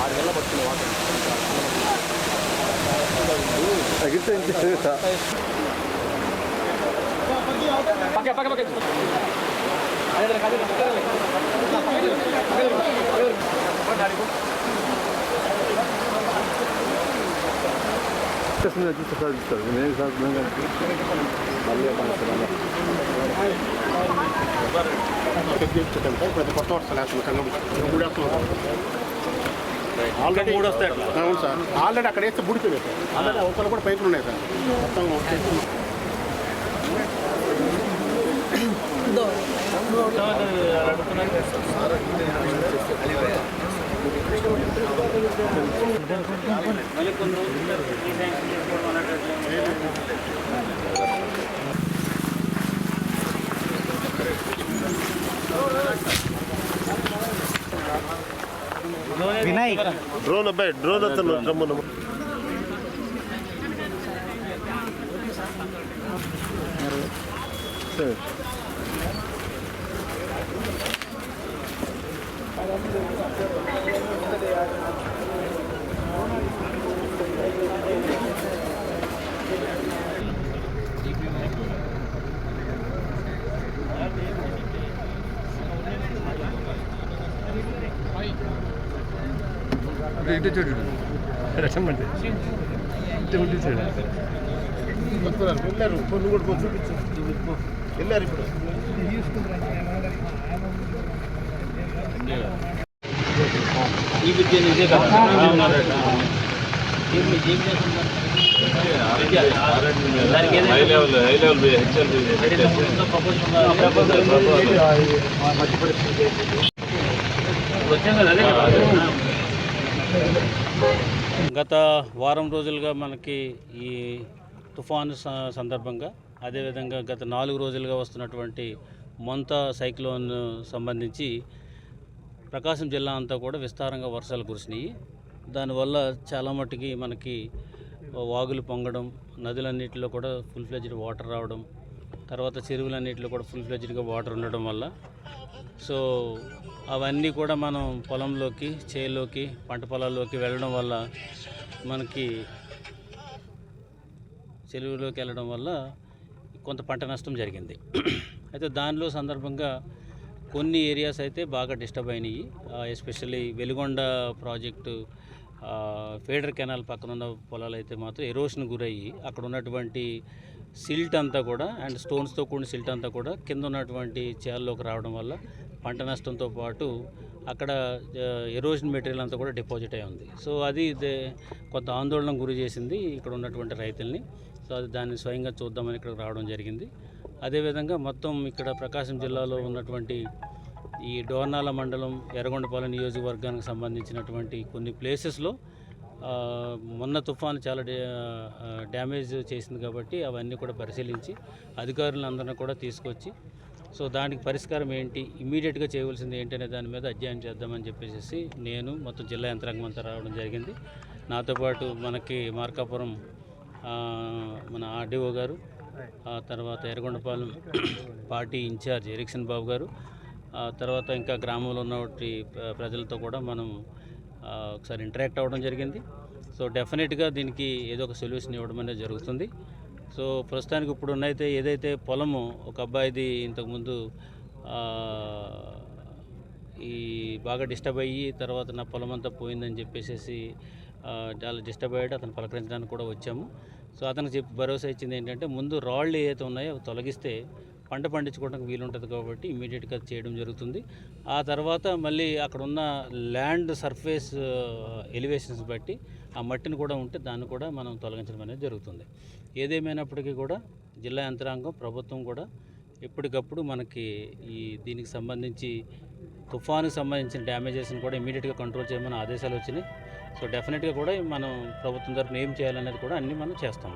ಆರಿಗೆಲ್ಲ ಬರ್ತೀನಿ ಪಕ್ಕ ಪಕ್ಕ ಪಕ್ಕ Kesinlikle çok güzel bir soru. Benim zaten ben... Vallahi bana సాధిస్తాను ప్రతి కొత్త వరుస లేకుండా మూడు వేస్తున్నాం ఆల్రెడీ మూడు వస్తాయి అవును సార్ ఆల్రెడీ అక్కడ వేస్తే బుడిపోయినాయి సార్ ఆల్రెడీ అవతల కూడా పైపులు ఉన్నాయి సార్ మొత్తం ವಿನಾಯಕ್ ಡ್ರೋನ್ ಅಬ್ಬೇ ಡ್ರೋನ್ ಹತ್ತಲ್ಲ ಡ್ರಮ್ ನಮ್ಮ ಸರಿ ఇటు చూడు. రసమంటే ఇటు ఉంటే చూడు. వెళ్ళారు పొన్ను కూడా చూపించు వెళ్ళారు ఇప్పుడు ఈ విద్య నిజే కదా వచ్చాం కదా అదే కదా? గత వారం రోజులుగా మనకి ఈ తుఫాను స- సందర్భంగా అదేవిధంగా గత నాలుగు రోజులుగా వస్తున్నటువంటి మొంత సైక్లోన్ సంబంధించి ప్రకాశం జిల్లా అంతా కూడా విస్తారంగా వర్షాలు కురిసినాయి. దానివల్ల చాలా మట్టుకి మనకి వాగులు పొంగడం నదులన్నిటిలో కూడా ఫుల్ ఫ్లెజ్డ్ వాటర్ రావడం తర్వాత చెరువులన్నింటిలో కూడా ఫుల్ ఫ్లెజ్డ్గా వాటర్ ఉండడం వల్ల. సో అవన్నీ కూడా మనం పొలంలోకి చేలోకి పంట పొలాల్లోకి వెళ్ళడం వల్ల మనకి చెరువులోకి వెళ్ళడం వల్ల కొంత పంట నష్టం జరిగింది. అయితే దానిలో సందర్భంగా కొన్ని ఏరియాస్ అయితే బాగా డిస్టర్బ్ అయినాయి. Especially Veligonda project feeder canal పక్కన ఉన్న పొలాలు అయితే మాత్రం ఎరోషన్ గురయ్యి అక్కడ ఉన్నటువంటి సిల్ట్ అంతా కూడా అండ్ స్టోన్స్తో కూడిన సిల్ట్ అంతా కూడా కింద ఉన్నటువంటి చేలలోకి రావడం వల్ల పంట నష్టంతో పాటు అక్కడ ఎరోజన్ మెటీరియల్ అంతా కూడా డిపాజిట్ అయి ఉంది. సో అది కొంత ఆందోళన గురి చేసింది ఇక్కడ ఉన్నటువంటి రైతుల్ని. సో అది దాన్ని స్వయంగా చూద్దామని ఇక్కడ రావడం జరిగింది. అదేవిధంగా మొత్తం ఇక్కడ ప్రకాశం జిల్లాలో ఉన్నటువంటి ఈ డోర్నాల మండలం ఎర్రగొండపాలెం నియోజకవర్గానికి సంబంధించినటువంటి కొన్ని ప్లేసెస్లో మొన్న తుఫాను చాలా డే డ్యామేజ్ చేసింది కాబట్టి అవన్నీ కూడా పరిశీలించి అధికారులందరినీ కూడా తీసుకొచ్చి సో దానికి పరిష్కారం ఏంటి ఇమ్మీడియట్గా చేయవలసింది ఏంటి దాని మీద అధ్యయనం చేద్దామని చెప్పేసి నేను మొత్తం జిల్లా యంత్రాంగం అంతా రావడం జరిగింది. నాతో పాటు మనకి మార్కాపురం మన ఆర్డీఓ గారు ఆ తర్వాత Yerragondapalem party incharge Erickson Babu గారు తర్వాత ఇంకా గ్రామంలో ఉన్నటువంటి ప్రజలతో కూడా మనం ఒకసారి ఇంటరాక్ట్ అవ్వడం జరిగింది. సో డెఫినెట్గా దీనికి ఏదో ఒక సొల్యూషన్ ఇవ్వడం అనేది జరుగుతుంది. సో ప్రస్తుతానికి ఇప్పుడు ఉన్నైతే ఏదైతే పొలము ఒక అబ్బాయిది ఇంతకుముందు ఈ బాగా డిస్టర్బ్ అయ్యి తర్వాత నా పొలం అంతా పోయిందని చెప్పేసి చాలా డిస్టర్బ్ అయ్యాడు. అతను పలకరించడానికి కూడా వచ్చాము. సో అతనికి చెప్పి భరోసా ఇచ్చింది ఏంటంటే ముందు రాళ్ళు ఏవైతే ఉన్నాయో అవి తొలగిస్తే పంట పండించుకోవడానికి వీలుంటుంది కాబట్టి ఇమీడియట్గా చేయడం జరుగుతుంది. ఆ తర్వాత మళ్ళీ అక్కడ ఉన్న ల్యాండ్ సర్ఫేస్ ఎలివేషన్స్ బట్టి ఆ మట్టిని కూడా ఉంటే దాన్ని కూడా మనం తొలగించడం అనేది జరుగుతుంది. ఏదేమైనప్పటికీ కూడా జిల్లా యంత్రాంగం ప్రభుత్వం కూడా ఎప్పటికప్పుడు మనకి ఈ దీనికి సంబంధించి తుఫానుకు సంబంధించిన డ్యామేజెస్ని కూడా ఇమీడియట్గా కంట్రోల్ చేయమని ఆదేశాలు వచ్చినాయి. సో డెఫినెట్గా కూడా మనం ప్రభుత్వం తరఫున ఏం చేయాలనేది కూడా అన్నీ మనం చేస్తాం.